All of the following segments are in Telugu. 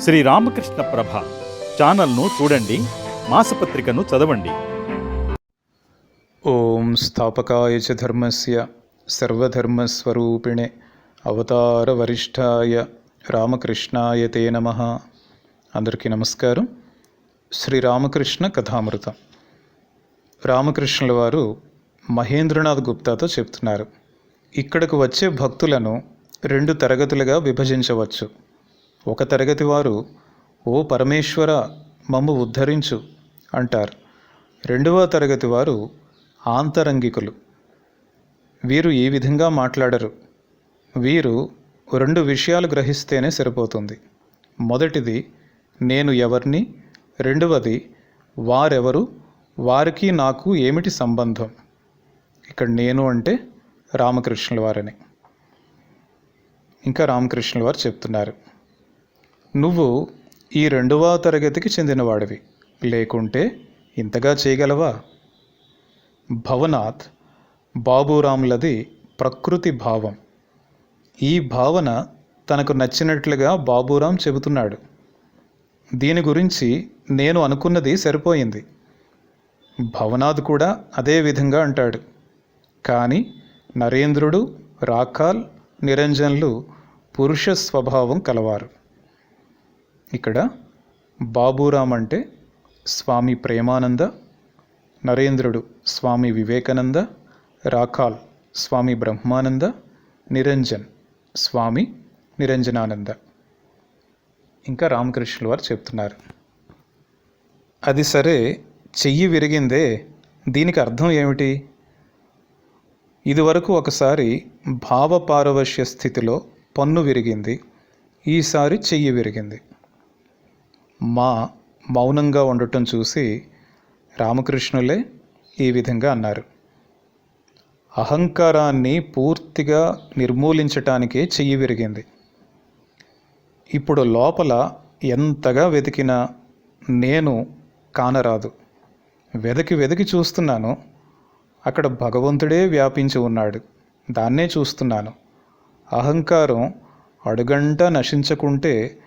శ్రీ రామకృష్ణ ప్రభ ఛానల్ను చూడండి మాసపత్రికను చదవండి. ఓం స్థాపకాయ చ ధర్మస్య సర్వధర్మస్వరూపిణే అవతారవరిష్ఠాయ రామకృష్ణాయ తే నమ. అందరికీ నమస్కారం. శ్రీ రామకృష్ణ కథామృతం. రామకృష్ణుల వారు మహేంద్రనాథ్ గుప్తాతో చెప్తున్నారు. ఇక్కడకు వచ్చే భక్తులను రెండు తరగతులుగా విభజించవచ్చు. ఒక తరగతి వారు ఓ పరమేశ్వర మమ్ము ఉద్ధరించు అంటారు. రెండవ తరగతి వారు ఆంతరంగికులు వీరు ఈ విధంగా మాట్లాడరు. వీరు రెండు విషయాలు గ్రహిస్తేనే సరిపోతుంది. మొదటిది నేను ఎవరిని? రెండవది వారెవరు? వారికి నాకు ఏమిటి సంబంధం? ఇక్కడ నేను అంటే రామకృష్ణుల వారని. ఇంకా రామకృష్ణుల వారు చెప్తున్నారు. నువ్వు ఈ రెండవ తరగతికి చెందినవాడివి. లేకుంటే ఇంతగా చేయగలవా? భవనాథ్ బాబురాములది ప్రకృతి భావం. ఈ భావన తనకు నచ్చినట్లుగా బాబురాం చెబుతున్నాడు. దీని గురించి నేను అనుకున్నది సరిపోయింది. భవనాథ్ కూడా అదే విధంగా అంటాడు. కానీ నరేంద్రుడు రాకాల్ నిరంజన్లు పురుష స్వభావం కలవారు. ఇక్కడ బాబూరామ్ అంటే స్వామి ప్రేమానంద నరేంద్రుడు స్వామి వివేకానంద రాకాల్ స్వామి బ్రహ్మానంద నిరంజన్ స్వామి నిరంజనానంద. ఇంకా రామకృష్ణుల వారు చెప్తున్నారు. అది సరే చెయ్యి విరిగిందే దీనికి అర్థం ఏమిటి? ఇదివరకు ఒకసారి భావపారవశ్య స్థితిలో పన్ను విరిగింది ఈసారి చెయ్యి విరిగింది. మా మౌనంగా ఉండటం చూసి రామకృష్ణులే ఈ విధంగా అన్నారు. అహంకారాన్ని పూర్తిగా నిర్మూలించటానికే చెయ్యి విరిగింది. ఇప్పుడు లోపల ఎంతగా వెతికినా నేను కానరాదు. వెదకి వెదకి చూస్తున్నాను. అక్కడ భగవంతుడే వ్యాపించి ఉన్నాడు. దాన్నే చూస్తున్నాను. అహంకారం అడుగంట నశించకుంటే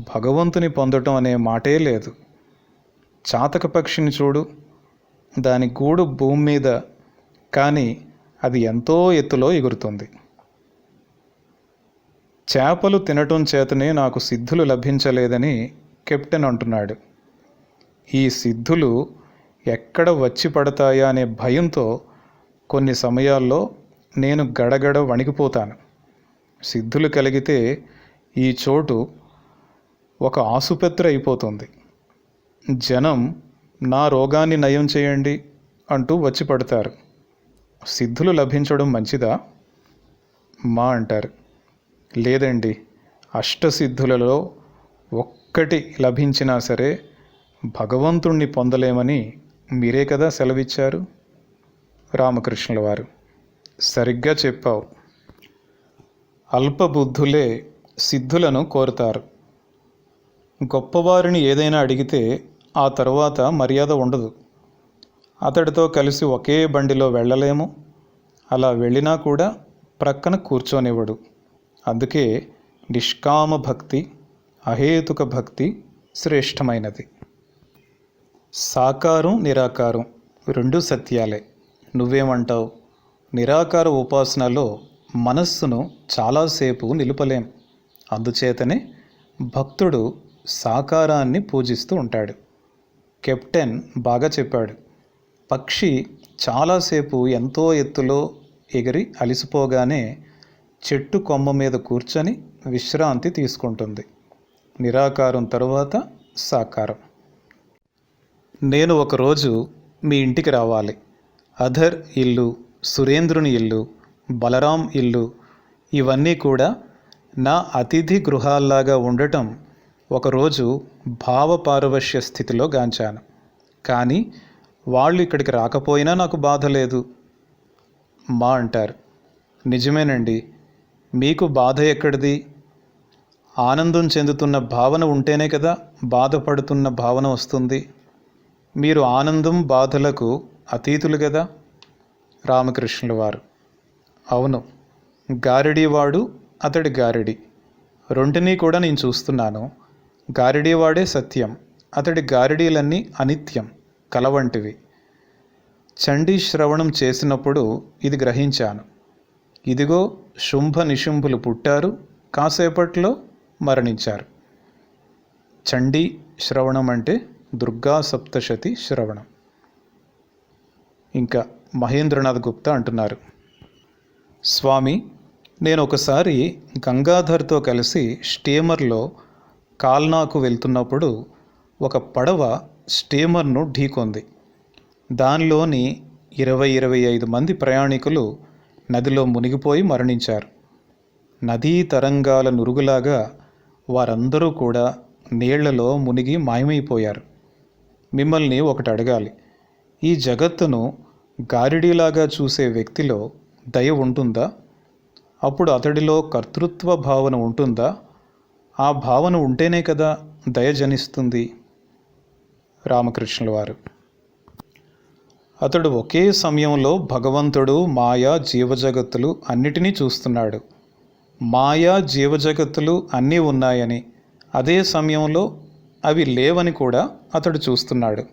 భగవంతుని పొందటం అనే మాటే లేదు. చాతక పక్షిని చూడు దాని గూడు భూమి మీద కానీ అది ఎంతో ఎత్తులో ఎగురుతుంది. చేపలు తినటం చేతనే నాకు సిద్ధులు లభించలేదని కెప్టెన్ అంటున్నాడు. ఈ సిద్ధులు ఎక్కడ వచ్చి పడతాయా అనే భయంతో కొన్ని సమయాల్లో నేను గడగడ వణికిపోతాను. సిద్ధులు కలిగితే ఈ చోటు ఒక ఆసుపత్రి అయిపోతుంది. జనం నా రోగాన్ని నయం చేయండి అంటూ వచ్చి పడతారు. సిద్ధులు లభించడం మంచిదా? మా అంటారు. లేదండి అష్టసిద్ధులలో ఒక్కటి లభించినా సరే భగవంతుణ్ణి పొందలేమని మీరే కదా సెలవిచ్చారు? రామకృష్ణుల వారు సరిగ్గా చెప్పావు. అల్పబుద్ధులే సిద్ధులను కోరుతారు. గొప్పవారిని ఏదైనా అడిగితే ఆ తరువాత మర్యాద ఉండదు. అతడితో కలిసి ఒకే బండిలో వెళ్ళలేము. అలా వెళ్ళినా కూడా ప్రక్కన కూర్చోనివ్వడు. అందుకే నిష్కామ భక్తి అహేతుక భక్తి శ్రేష్టమైనది. సాకారం నిరాకారం రెండు సత్యాలే. నువ్వేమంటావు? నిరాకార ఉపాసనలో మనస్సును చాలాసేపు నిలుపలేం. అందుచేతనే భక్తుడు సాకారాన్ని పూజిస్తూ ఉంటాడు. కెప్టెన్ బాగా చెప్పాడు. పక్షి చాలాసేపు ఎంతో ఎత్తులో ఎగిరి అలిసిపోగానే చెట్టు కొమ్మ మీద కూర్చొని విశ్రాంతి తీసుకుంటుంది. నిరాకారం తరువాత సాకారం. నేను ఒకరోజు మీ ఇంటికి రావాలి. అధర్ ఇల్లు సురేంద్రుని ఇల్లు బలరాం ఇల్లు ఇవన్నీ కూడా నా అతిథి గృహాల్లాగా ఉండటం ఒకరోజు భావపారవశ్య స్థితిలో గాంచాను. కానీ వాళ్ళు ఇక్కడికి రాకపోయినా నాకు బాధ లేదు. మా అంటారు. నిజమేనండి. మీకు బాధ ఎక్కడిది? ఆనందం చెందుతున్న భావన ఉంటేనే కదా బాధపడుతున్న భావన వస్తుంది. మీరు ఆనందం బాధలకు అతీతులు కదా? రామకృష్ణుల వారు. అవును. గారిడీవాడు అతడి గారిడి. రెంటినీ కూడా నేను చూస్తున్నాను. గారిడీవాడే సత్యం. అతడి గారిడీలన్నీ అనిత్యం కలవంటివి. చండీ శ్రవణం చేసినప్పుడు ఇది గ్రహించాను. ఇదిగో శుంభ నిశుంభులు పుట్టారు కాసేపట్లో మరణించారు. చండీ శ్రవణం అంటే దుర్గా సప్తశతి శ్రవణం. ఇంకా మహేంద్రనాథ్ గుప్తా అంటున్నారు. స్వామి నేను ఒకసారి గంగాధర్తో కలిసి స్టీమర్లో కాల్నాకు వెళ్తున్నప్పుడు ఒక పడవ స్టీమర్ను ఢీకొంది. దానిలోని ఇరవై ఇరవై ఐదు మంది ప్రయాణికులు నదిలో మునిగిపోయి మరణించారు. నదీ తరంగాల నురుగులాగా వారందరూ కూడా నీళ్ళలో మునిగి మాయమైపోయారు. మిమ్మల్ని ఒకటి అడగాలి. ఈ జగత్తును గారిడీలాగా చూసే వ్యక్తిలో దయ ఉంటుందా? అప్పుడు అతడిలో కర్తృత్వ భావన ఉంటుందా? ఆ భావన ఉంటేనే కదా దయ జనిస్తుంది రామకృష్ణుల వారు. అతడు ఒకే సమయంలో భగవంతుడు మాయా జీవజగత్తులు అన్నిటినీ చూస్తున్నాడు. మాయా జీవజగత్తులు అన్నీ ఉన్నాయని అదే సమయంలో అవి లేవని కూడా అతడు చూస్తున్నాడు.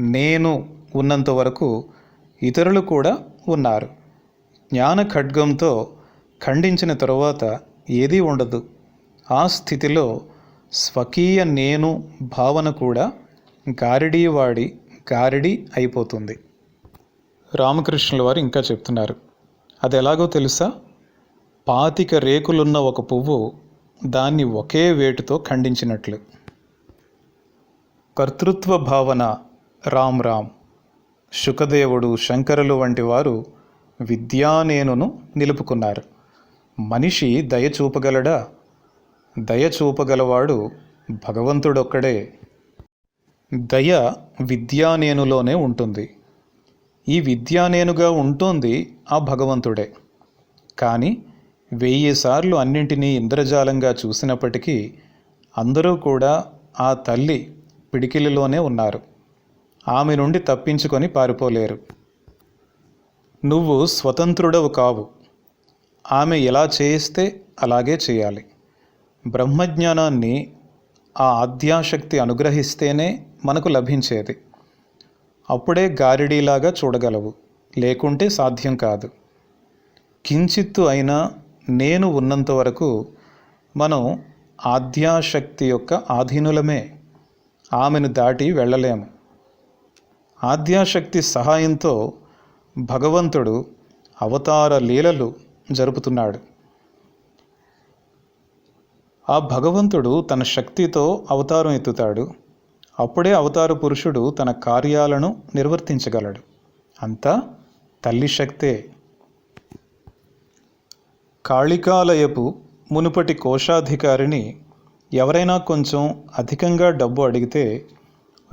నేను ఉన్నంత వరకు ఇతరులు కూడా ఉన్నారు. జ్ఞాన ఖడ్గంతో ఖండించిన తరువాత ఏదీ ఉండదు. ఆ స్థితిలో స్వకీయ నేను భావన కూడా గారిడీ వాడి గారిడి అయిపోతుంది. రామకృష్ణుల వారు ఇంకా చెప్తున్నారు. అది ఎలాగో తెలుసా? పాతిక రేకులున్న ఒక పువ్వు దాన్ని ఒకే వేటుతో ఖండించినట్లు. కర్తృత్వ భావన రామ్ రామ్. శుకదేవుడు శంకరులు వంటి వారు విద్యానేనును నిలుపుకున్నారు. మనిషి దయ చూపగలడా? దయ చూపగలవాడు భగవంతుడొక్కడే. దయ విద్యానేనులోనే ఉంటుంది. ఈ విద్యానేనుగా ఉంటుంది ఆ భగవంతుడే. కానీ వెయ్యి సార్లు అన్నింటినీ ఇంద్రజాలంగా చూసినప్పటికీ అందరూ కూడా ఆ తల్లి పిడికిలిలోనే ఉన్నారు. ఆమె నుండి తప్పించుకొని పారిపోలేరు. నువ్వు స్వతంత్రుడవు కావు. ఆమె ఎలా చేయిస్తే అలాగే చేయాలి. బ్రహ్మజ్ఞానాన్ని ఆ ఆద్యాశక్తి అనుగ్రహిస్తేనే మనకు లభించేది. అప్పుడే గారిడీలాగా చూడగలవు. లేకుంటే సాధ్యం కాదు. కించిత్తు అయినా నేను ఉన్నంత వరకు మనం ఆద్యాశక్తి యొక్క ఆధీనులమే. ఆమెను దాటి వెళ్ళలేము. ఆద్యాశక్తి సహాయంతో భగవంతుడు అవతార లీలలు జరుపుతున్నాడు. ఆ భగవంతుడు తన శక్తితో అవతారం ఎత్తుతాడు. అప్పుడే అవతార పురుషుడు తన కార్యాలను నిర్వర్తించగలడు. అంతా తల్లి శక్తే. కాళికాలయపు మునుపటి కోశాధికారిని ఎవరైనా కొంచెం అధికంగా డబ్బు అడిగితే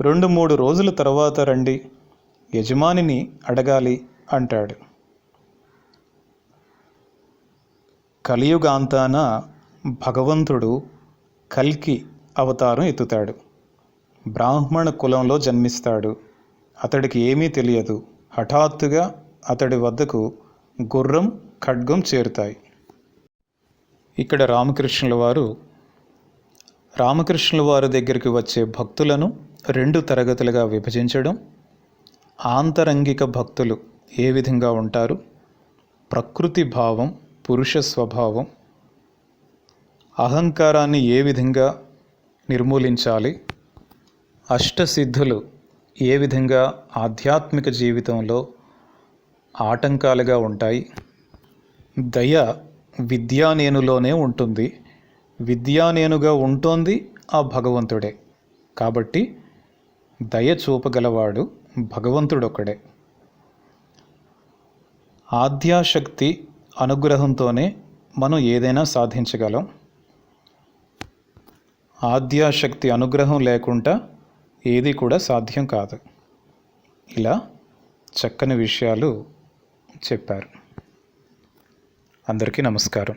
రెండు మూడు రోజుల తర్వాత రండి యజమానిని అడగాలి అంటాడు. కలియుగాంతాన భగవంతుడు కల్కి అవతారం ఎత్తుతాడు. బ్రాహ్మణ కులంలో జన్మిస్తాడు. అతడికి ఏమీ తెలియదు. హఠాత్తుగా అతడి వద్దకు గుర్రం ఖడ్గం చేరుతాయి. ఇక్కడ రామకృష్ణుల వారు రామకృష్ణుల వారి దగ్గరికి వచ్చే భక్తులను రెండు తరగతులుగా విభజించడం ఆంతరంగిక భక్తులు ఏ విధంగా ఉంటారు? ప్రకృతి భావం పురుష స్వభావం అహంకారాన్ని ఏ విధంగా నిర్మూలించాలి? అష్టసిద్ధులు ఏ విధంగా ఆధ్యాత్మిక జీవితంలో ఆటంకాలుగా ఉంటాయి? దయ విద్యానేనులోనే ఉంటుంది. విద్యానేనుగా ఉంటోంది ఆ భగవంతుడే. కాబట్టి దయ చూపగలవాడు భగవంతుడొక్కడే. ఆద్యాశక్తి అనుగ్రహంతోనే మనం ఏదైనా సాధించగలం. ఆద్యాశక్తి అనుగ్రహం లేకుండా ఏది కూడా సాధ్యం కాదు. ఇలా చక్కని విషయాలు చెప్పారు. అందరికీ నమస్కారం.